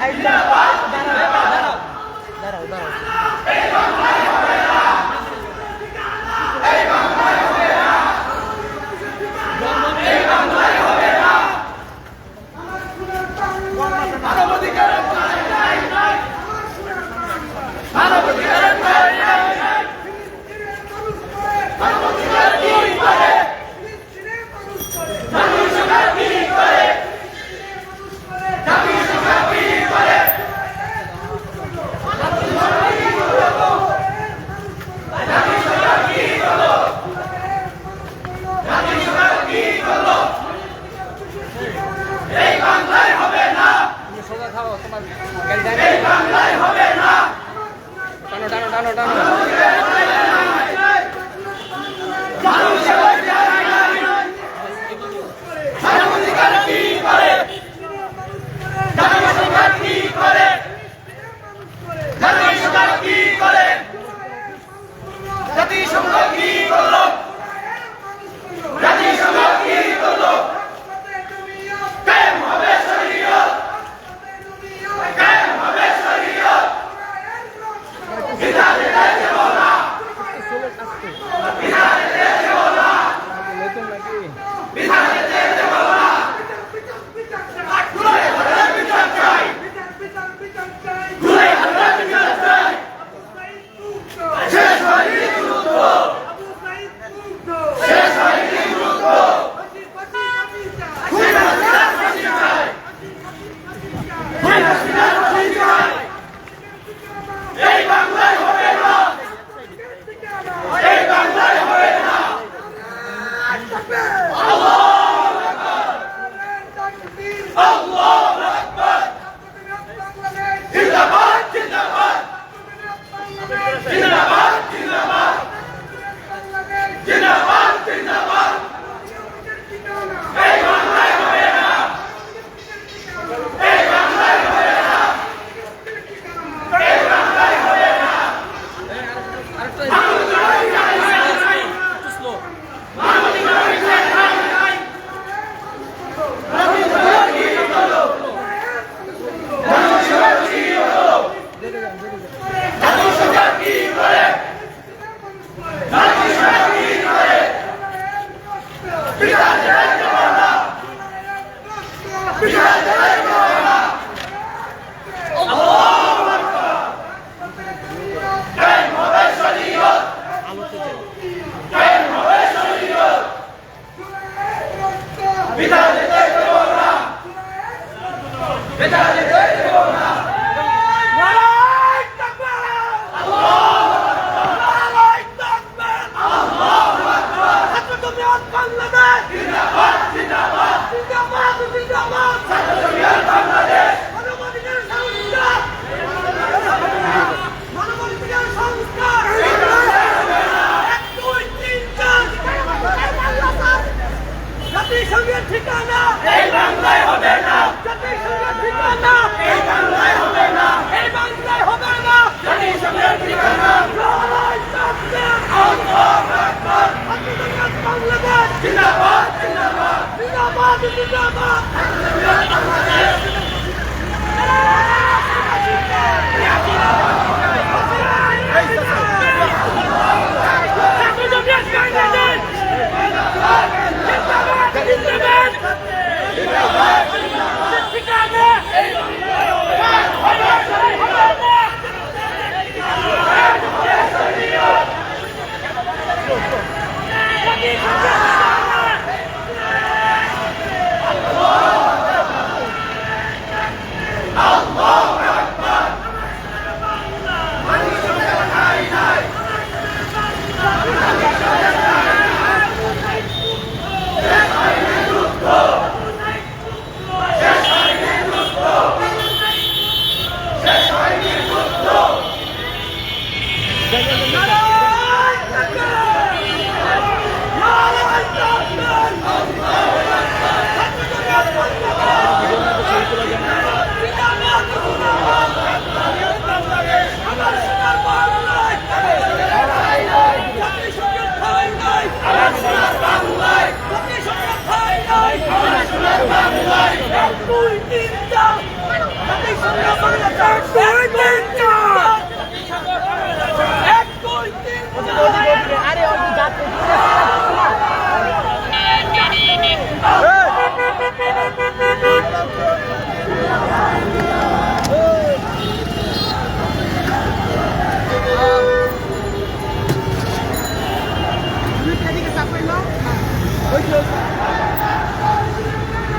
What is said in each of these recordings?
এই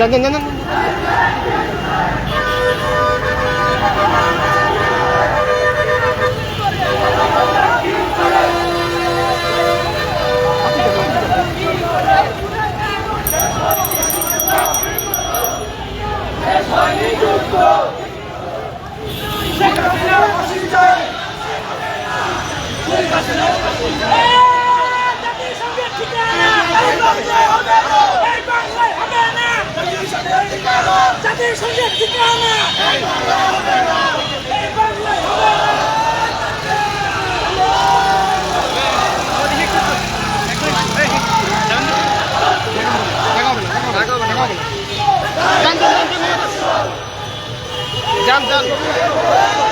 যান যান যান, যান।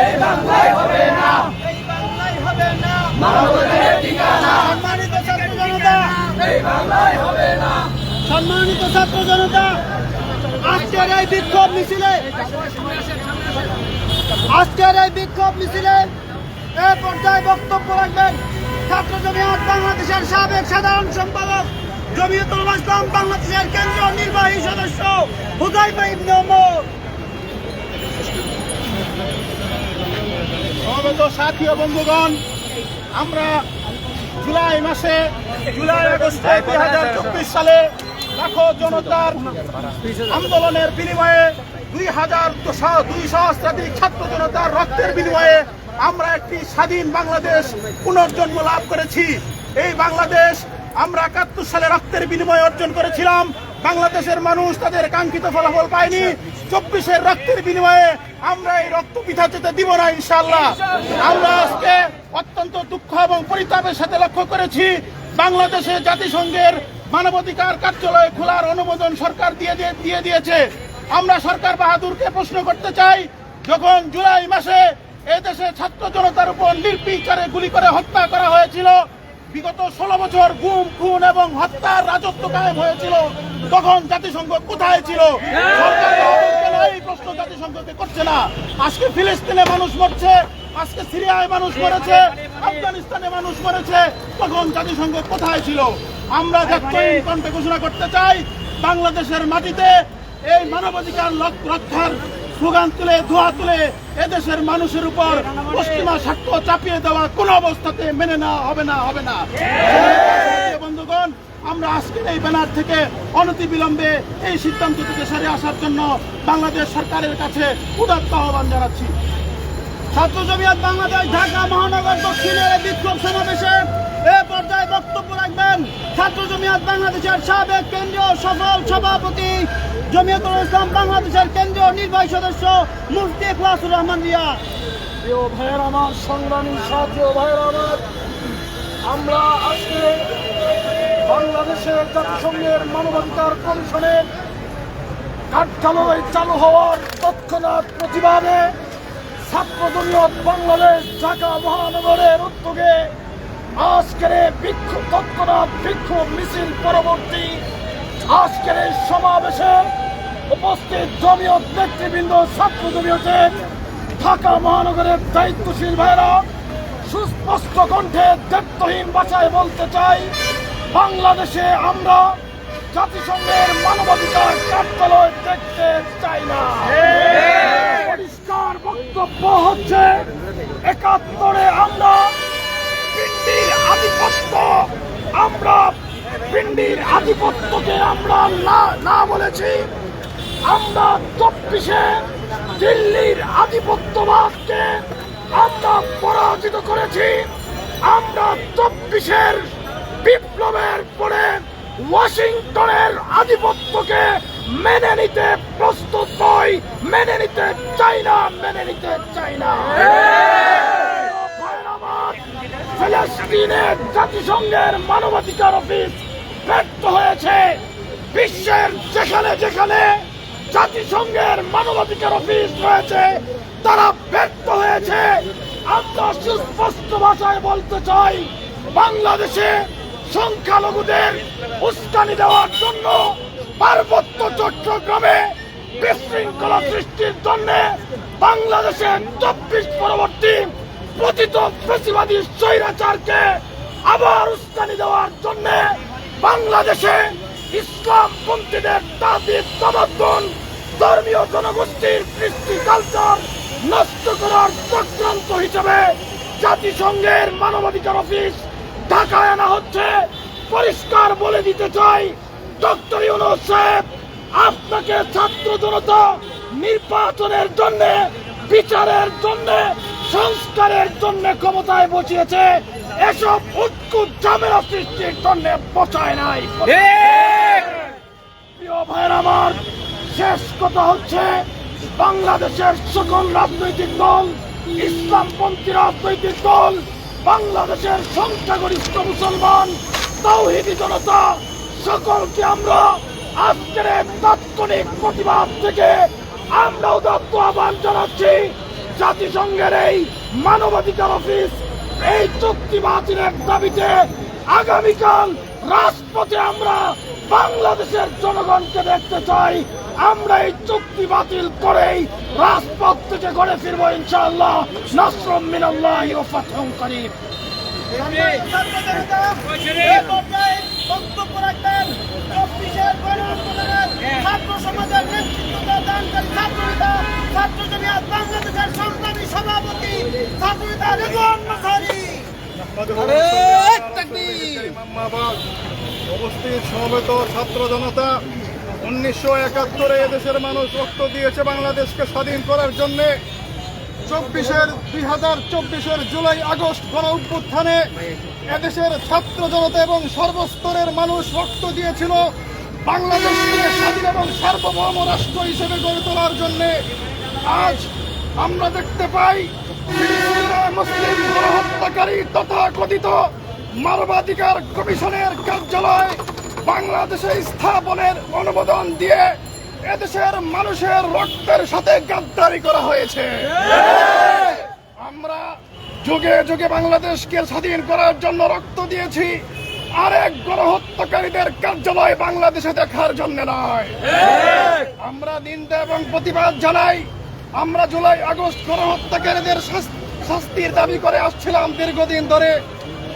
এই বাংলায় হবে না। সম্মানিত ছাত্র জনতা। সম্মানিত ছাত্র জনতা, আজকের এই বিক্ষোভ মিছিলে আজকের এই বিক্ষোভ মিছিলে এ পর্যায়ে বক্তব্য রাখবেন ছাত্র জমিয়ত বাংলাদেশের সাবেক সাধারণ সম্পাদক জমিয়তুল ইসলাম বাংলাদেশের কেন্দ্রীয় নির্বাহী সদস্য হুদাইফা ইবনে সমবেত সাথী বন্ধুগণ, আমরা জুলাই মাসে, জুলাই আগস্টে দুই হাজার চব্বিশ সালে লাখো জনতার আন্দোলনের বিনিময়ে দুই হাজার দুই সহস্রাধিক ছাত্র জনতার রক্তের বিনিময়ে আমরা একটি স্বাধীন বাংলাদেশ পুনর্জন্ম লাভ করেছি। এই বাংলাদেশ আমরা একাত্তর সালে রক্তের বিনিময়ে অর্জন করেছিলাম। বাংলাদেশের মানুষ তাদের কাঙ্ক্ষিত ফলাফল পায়নি। চব্বিশের রক্তের বিনিময়ে আমরা এই রক্ত পিঠা যেতে দিব না ইনশাল্লাহ আমরা আজকে অত্যন্ত দুঃখ এবং পরিতাপের সাথে লক্ষ্য করেছি, বাংলাদেশে জাতিসংঘের মানবাধিকার কার্যালয় খোলার অনুমোদন সরকার দিয়ে দিয়ে- দিয়ে দিয়েছে। আমরা সরকার বাহাদুরকে প্রশ্ন করতে চাই, যখন জুলাই মাসে এদেশে ছাত্র জনতার উপর নির্বিচারে গুলি করে হত্যা করা হয়েছিল বিগত ষোলো বছর গুম খুন এবং হত্যার রাজত্ব কায়েম হয়েছিল। তখন জাতিসংঘ কোথায় ছিল? সরকার এই প্রশ্ন জাতিসংঘকে করছে না। আজকে ফিলিস্তিনে মানুষ মরছে আজকে সিরিয়ায় মানুষ মরেছে আফগানিস্তানে মানুষ মরেছে তখন জাতিসংঘ কোথায় ছিল? আমরা কণ্ঠে ঘোষণা করতে চাই বাংলাদেশের মাটিতে এই মানবাধিকার রক্ষার স্লোগান তুলে, ধোয়া তুলে এদেশের মানুষের উপর পশ্চিমা স্বার্থ চাপিয়ে দেওয়া কোন অবস্থাতে মেনে নেওয়া হবে না হবে না। বন্ধুগণ, আমরা আজকের এই ব্যানার থেকে অনতি বিলম্বে এই সিদ্ধান্ত থেকে সরে আসার জন্য বাংলাদেশ সরকারের কাছে উদাত্ত আহ্বান জানাচ্ছি। ছাত্র জমিয়ত বাংলাদেশ, ঢাকা মহানগর দক্ষিণের বিক্ষোভ সমাবেশে এ পর্যায়ে বক্তব্য রাখবেন ছাত্র জমিয়ত বাংলাদেশের সাবেক কেন্দ্রীয় সফল সভাপতি জমিয়তুল ইসলাম বাংলাদেশের কেন্দ্রীয় নির্বাহী সদস্য মুফতি ইখলাসুর রহমান রিয়া। প্রিয় ভাইয়ের আমার সংগ্রামী সাথী ভাইয়ের আমার, আমরা আজকে বাংলাদেশের জাতিসংঘের মানবাধিকার কমিশনের কার্যালয় চালু হওয়ার তৎক্ষণাৎ প্রতিবাদে ছাত্র জমিয়ত বাংলাদেশ ঢাকা মহানগরের উদ্যোগে আজকের বিক্ষোভ তৎক্ষণাৎ বিক্ষোভ মিছিল পরবর্তী আজকের এই সমাবেশে উপস্থিত জমিয়ত নেতৃবৃন্দ ছাত্র জমিয়তের ঢাকা মহানগরের দায়িত্বশীল ভাইরা সুস্পষ্ট কণ্ঠে দায়িত্বহীন ভাষায় বলতে চাই বাংলাদেশে আমরা জাতিসংঘের মানবাধিকার কার্যালয় দেখতে চাই না। পরিষ্কার বক্তব্য হচ্ছে একাত্তরে আমরা পিন্ডির আধিপত্য। আমরা পিন্ডির আধিপত্যকে আমরা না না বলেছি। আমরা চব্বিশে দিল্লির আধিপত্যবাদকে আমরা পরাজিত করেছি। আমরা চব্বিশের বিপ্লবের পরে ওয়াশিংটনের আধিপত্যকে মেনে নিতে প্রস্তুত নই। মেনে নিতে চাই না, মেনে নিতে চাই না। ফিলিস্তিনের জাতিসংঘের মানবাধিকার অফিস ব্যর্থ হয়েছে। বিশ্বের যেখানে যেখানে জাতিসংঘের মানবাধিকার অফিস রয়েছে, তারা ব্যর্থ হয়েছে। আমরা সুস্পষ্ট ভাষায় বলতে চাই, বাংলাদেশে সংখ্যালঘুদের উস্কানি দেওয়ার জন্য পার্বত্য চট্টগ্রামে বিশৃঙ্খলা সৃষ্টির জন্য বাংলাদেশের চব্বিশ পরবর্তী পতিত ফেসিবাদী স্বৈরাচারকে আবার উস্কানি দেওয়ার জন্য বাংলাদেশে ইসলাম পন্থীদের তাদের সমর্থন, ধর্মীয় জনগোষ্ঠীর কৃষ্টি কালচার নষ্ট করার চক্রান্ত হিসেবে জাতিসংঘের মানবাধিকার অফিস ঢাকায় আনা হচ্ছে। পরিষ্কার বলে দিতে চাই, ডক্টর ইউনুস সাহেব, আপনাকে ছাত্র জনতা নির্বাচনের জন্য, বিচারের জন্য সংস্কারের জন্য ক্ষমতায় বসিয়েছে এসব উৎকুট ঝামেলা সৃষ্টির জন্য বসায় নাই। প্রিয় ভাইয়ের আমার শেষ কথা হচ্ছে বাংলাদেশের সকল রাজনৈতিক দল ইসলামপন্থী রাজনৈতিক দল বাংলাদেশের সংখ্যাগরিষ্ঠ মুসলমান তৌহিদি জনতা সকলকে আমরা আজকের তাৎক্ষণিক প্রতিবাদ থেকে আমরা উদাত্ত আহ্বান জানাচ্ছি। জাতিসংঘের এই মানবাধিকার অফিস এই চুক্তি বাতিলের দাবিতে আগামীকাল রাজপথে আমরা বাংলাদেশের জনগণকে দেখতে চাই। আমরা এই চুক্তি বাতিল করেই রাজপথ থেকে ঘরে ফিরবো ইনশাআল্লাহ। নাসরুম মিনাল্লাহ করিম। বক্তব্য রাখবেন। ছাত্র সমাজের নেতৃত্ব দানকারী ছাত্রনেতা ছাত্র জমিয়াত বাংলাদেশের সংগ্রামী সভাপতি ছাত্রনেতা রেজওয়ান মাসারি। উপস্থিত সমবেত ছাত্র জনতা উনিশশো একাত্তরে এদেশের মানুষ রক্ত দিয়েছে বাংলাদেশকে স্বাধীন করার জন্যে। চব্বিশের দুই হাজার চব্বিশের জুলাই আগস্ট গণ অভ্যুত্থানে এদেশের ছাত্র জনতা এবং সর্বস্তরের মানুষ রক্ত দিয়েছিল। বাংলাদেশকে স্বাধীন এবং সার্বভৌম রাষ্ট্র হিসেবে গড়ে তোলার জন্যে আজ আমরা দেখতে পাই মুসলিম গণহত্যাকারী তথা কথিত মানবাধিকার কমিশনের কার্যালয় বাংলাদেশে স্থাপনের অনুমোদন দিয়ে এদেশের মানুষের রক্তের সাথে গাদ্দারি করা হয়েছে। আমরা যুগে যুগে বাংলাদেশকে স্বাধীন করার জন্য রক্ত দিয়েছি। আরেক গণহত্যাকারীদের কার্যালয় বাংলাদেশে দেখার জন্য নয়। আমরা নিন্দা এবং প্রতিবাদ জানাই। আমরা জুলাই আগস্ট গণহত্যাকারীদের শাস- শাস্তির দাবি করে আসছিলাম দীর্ঘদিন ধরে।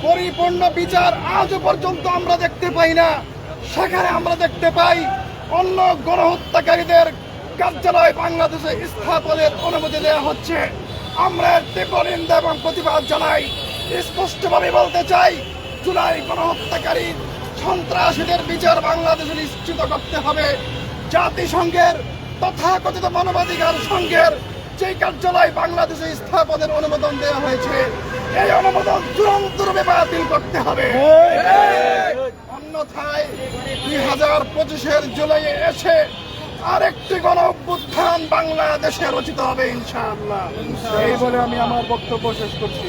পরিপূর্ণ বিচার আজও পর্যন্ত আমরা দেখতে পাই না। সেখানে আমরা দেখতে পাই অন্য গণহত্যাকারীদের কার্যালয় বাংলাদেশে স্থাপনের অনুমতি দেওয়া হচ্ছে। আমরা তীব্র নিন্দা এবং প্রতিবাদ জানাই। স্পষ্টভাবে বলতে চাই জুলাই গণহত্যাকারী সন্ত্রাসীদের বিচার বাংলাদেশে নিশ্চিত করতে হবে। জাতিসংঘের তথাকথিত মানবাধিকার সংঘের যে কার্যালয় বাংলাদেশে স্থাপনের অনুমোদন দেওয়া হয়েছে, এই অনুমোদন চূড়ান্ত রূপে বাতিল করতে হবে। অন্যথায় দুই হাজার পঁচিশের জুলাইয়ে এসে আরেকটি গণ অভ্যুত্থান বাংলাদেশে রচিত হবে ইনশাআল্লাহ। এই বলে আমি আমার বক্তব্য শেষ করছি।